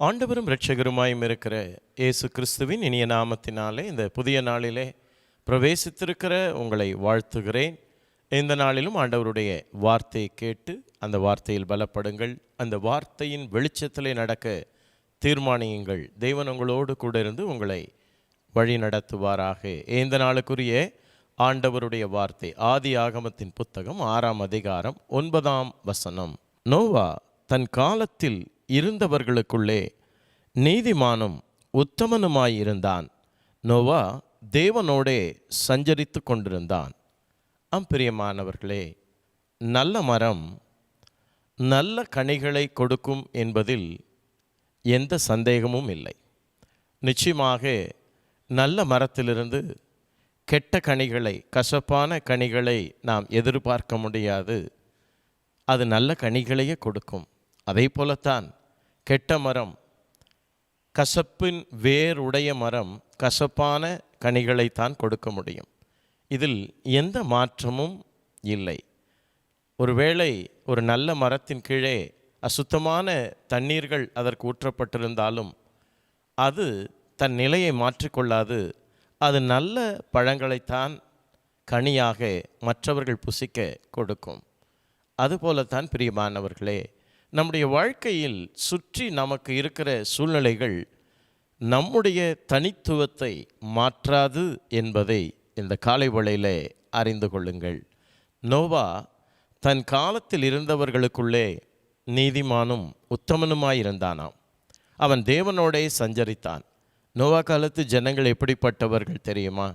ஆண்டவரும் இரட்சகருமாயும் இருக்கிற இயேசு கிறிஸ்துவின் இனிய நாமத்தினாலே இந்த புதிய நாளிலே பிரவேசித்திருக்கிற உங்களை வாழ்த்துகிறேன். இந்த நாளிலும் ஆண்டவருடைய வார்த்தையை கேட்டு அந்த வார்த்தையில் பலப்படுங்கள். அந்த வார்த்தையின் வெளிச்சத்திலே நடக்க தீர்மானியுங்கள். தெய்வன் உங்களோடு கூட இருந்து உங்களை வழி நடத்துவாராக இந்த நாளுக்குரிய ஆண்டவருடைய வார்த்தை ஆதி ஆகமத்தின் புத்தகம் ஆறாம் அதிகாரம் ஒன்பதாம் வசனம். நோவா தன் காலத்தில் இருந்தவர்களுக்குள்ளே நீதிமானும் உத்தமனுமாயிருந்தான். நோவா தேவனோடே சஞ்சரித்து கொண்டிருந்தான். அம்பிரியமானவர்களே நல்ல மரம் நல்ல கனிகளை கொடுக்கும் என்பதில் எந்த சந்தேகமும் இல்லை. நிச்சயமாக நல்ல மரத்திலிருந்து கெட்ட கனிகளை கசப்பான கனிகளை நாம் எதிர்பார்க்க முடியாது. அது நல்ல கனிகளையே கொடுக்கும். அதே போலத்தான் கெட்ட மரம் கசப்பின் வேருடைய மரம் கசப்பான கனிகளைத்தான் கொடுக்க முடியும். இதில் எந்த மாற்றமும் இல்லை. ஒருவேளை ஒரு நல்ல மரத்தின் கீழே அசுத்தமான தண்ணீர்கள் அதற்கு ஊற்றப்பட்டிருந்தாலும் அது தன் நிலையை மாற்றிக்கொள்ளாது. அது நல்ல பழங்களைத்தான் கனியாக மற்றவர்கள் புசிக்க கொடுக்கும். அதுபோலத்தான் பிரியமானவர்களே நம்முடைய வாழ்க்கையில் சுற்றி நமக்கு இருக்கிற சூழ்நிலைகள் நம்முடைய தனித்துவத்தை மாற்றாது என்பதை இந்த காலை வேளையிலே அறிந்து கொள்ளுங்கள். நோவா தன் காலத்தில் இருந்தவர்களுக்குள்ளே நீதிமானும் உத்தமனுமாயிருந்தானாம். அவன் தேவனோடே சஞ்சரித்தான். நோவா காலத்து ஜனங்கள் எப்படிப்பட்டவர்கள் தெரியுமா?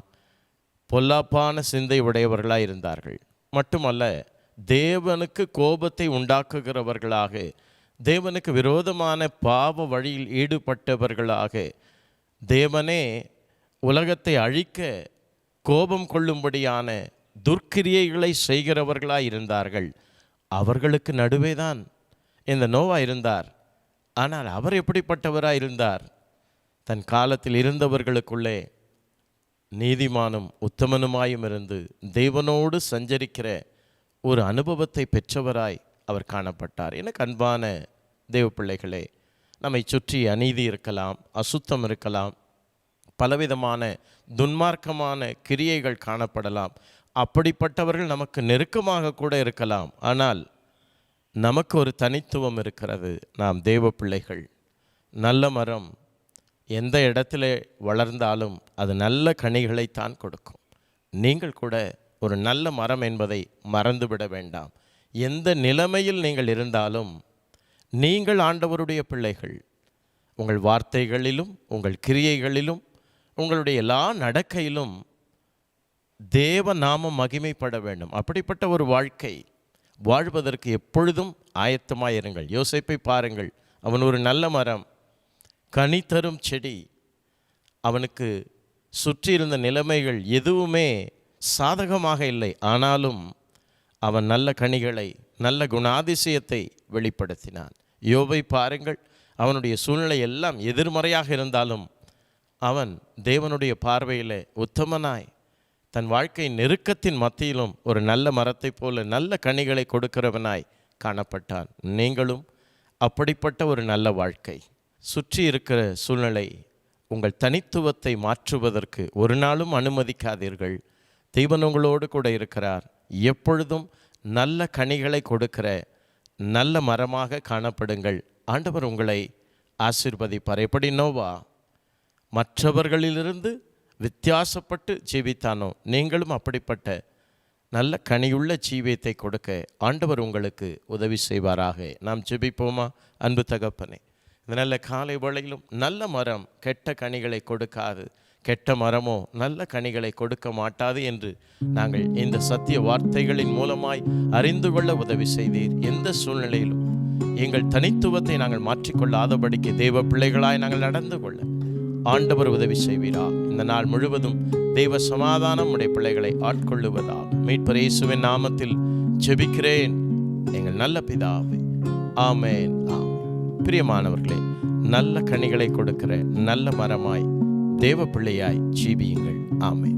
பொல்லாப்பான சிந்தை உடையவர்களாக இருந்தார்கள் மட்டுமல்ல தேவனுக்கு கோபத்தை உண்டாக்குகிறவர்களாக தேவனுக்கு விரோதமான பாவ வழியில் ஈடுபட்டவர்களாக தேவனே உலகத்தை அழிக்க கோபம் கொள்ளும்படியான துர்க்கிரியைகளை செய்கிறவர்களாக இருந்தார்கள். அவர்களுக்கு நடுவே தான் இந்த நோவா இருந்தார். ஆனால் அவர் எப்படிப்பட்டவராக இருந்தார்? தன் காலத்தில் இருந்தவர்களுக்குள்ளே நீதிமானும் உத்தமனுமாயும் இருந்து தேவனோடு சஞ்சரிக்கிற ஒரு அனுபவத்தை பெற்றவராய் அவர் காணப்பட்டார். எனக்கு அன்பான தேவ பிள்ளைகளே நம்மை சுற்றி அநீதி இருக்கலாம் அசுத்தம் இருக்கலாம் பலவிதமான துன்மார்க்கமான கிரியைகள் காணப்படலாம். அப்படிப்பட்டவர்கள் நமக்கு நெருக்கமாக கூட இருக்கலாம். ஆனால் நமக்கு ஒரு தனித்துவம் இருக்கிறது. நாம் தேவ பிள்ளைகள் நல்ல மரம் எந்த இடத்துல வளர்ந்தாலும் அது நல்ல கனிகளைத்தான் கொடுக்கும். நீங்கள் கூட ஒரு நல்ல மரம் என்பதை மறந்துவிட வேண்டாம். எந்த நிலைமையில் நீங்கள் இருந்தாலும் நீங்கள் ஆண்டவருடைய பிள்ளைகள். உங்கள் வார்த்தைகளிலும் உங்கள் கிரியைகளிலும் உங்களுடைய எல்லா நடக்கையிலும் தேவ நாமம் மகிமைப்பட வேண்டும். அப்படிப்பட்ட ஒரு வாழ்க்கை வாழ்வதற்கு எப்பொழுதும் ஆயத்தமாயிருங்கள் யோசிப்பை பாருங்கள். அவன் ஒரு நல்ல மரம். கனி தரும் செடி. அவனுக்கு சுற்றி இருந்த நிலைமைகள் எதுவுமே சாதகமாக இல்லை. ஆனாலும் அவன் நல்ல கனிகளை நல்ல குணாதிசயத்தை வெளிப்படுத்தினான். யோபை பாருங்கள் அவனுடைய சூழ்நிலை எல்லாம் எதிர்மறையாக இருந்தாலும் அவன் தேவனுடைய பார்வையில் உத்தமனாய் தன் வாழ்க்கை நெருக்கத்தின் மத்தியிலும் ஒரு நல்ல மரத்தைப் போல நல்ல கனிகளை கொடுக்கிறவனாய் காணப்பட்டான். நீங்களும் அப்படிப்பட்ட ஒரு நல்ல வாழ்க்கை. சுற்றி இருக்கிற சூழ்நிலை உங்கள் தனித்துவத்தை மாற்றுவதற்கு ஒரு நாளும் அனுமதிக்காதீர்கள். தேவன் உங்களோடு கூட இருக்கிறார். எப்பொழுதும் நல்ல கனிகளை கொடுக்கிற நல்ல மரமாக காணப்படுங்கள். ஆண்டவர் உங்களை ஆசிர்வதிப்பார். எப்படி நோவா? மற்றவர்களிலிருந்து வித்தியாசப்பட்டு ஜீவித்தானோ நீங்களும் அப்படிப்பட்ட நல்ல கனியுள்ள ஜீவியத்தை கொடுக்க ஆண்டவர் உங்களுக்கு உதவி செய்வாராக. நாம் ஜெபிப்போமா? அன்பு தகப்பனே. இந்த நல்ல காலை வேளையிலும் நல்ல மரம் கெட்ட கனிகளை கொடுக்காது. கெட்ட மரமோ நல்ல கனிகளை கொடுக்க மாட்டாது என்று நாங்கள் இந்த சத்திய வார்த்தைகளின் மூலமாய் அறிந்து கொள்ள உதவி செய்தீர். எந்த சூழ்நிலையிலும் எங்கள் தனித்துவத்தை நாங்கள் மாற்றிக்கொள்ளாதபடிக்கு தெய்வ பிள்ளைகளாய் நாங்கள் நடந்து கொள்ள ஆண்டவர் உதவி செய்வீரா. இந்த நாள் முழுவதும் தெய்வ சமாதானம் உடைய பிள்ளைகளை ஆட்கொள்ளுவதாக மீட்பர் இயேசுவின் நாமத்தில் ஜெபிக்கிறேன். எங்கள் நல்ல பிதாவே ஆமேன் ஆம் பிரியமானவர்களே நல்ல கனிகளை கொடுக்கிற நல்ல மரமாய் தேவ பிள்ளையாய் ஜீவியுங்கள். ஆமை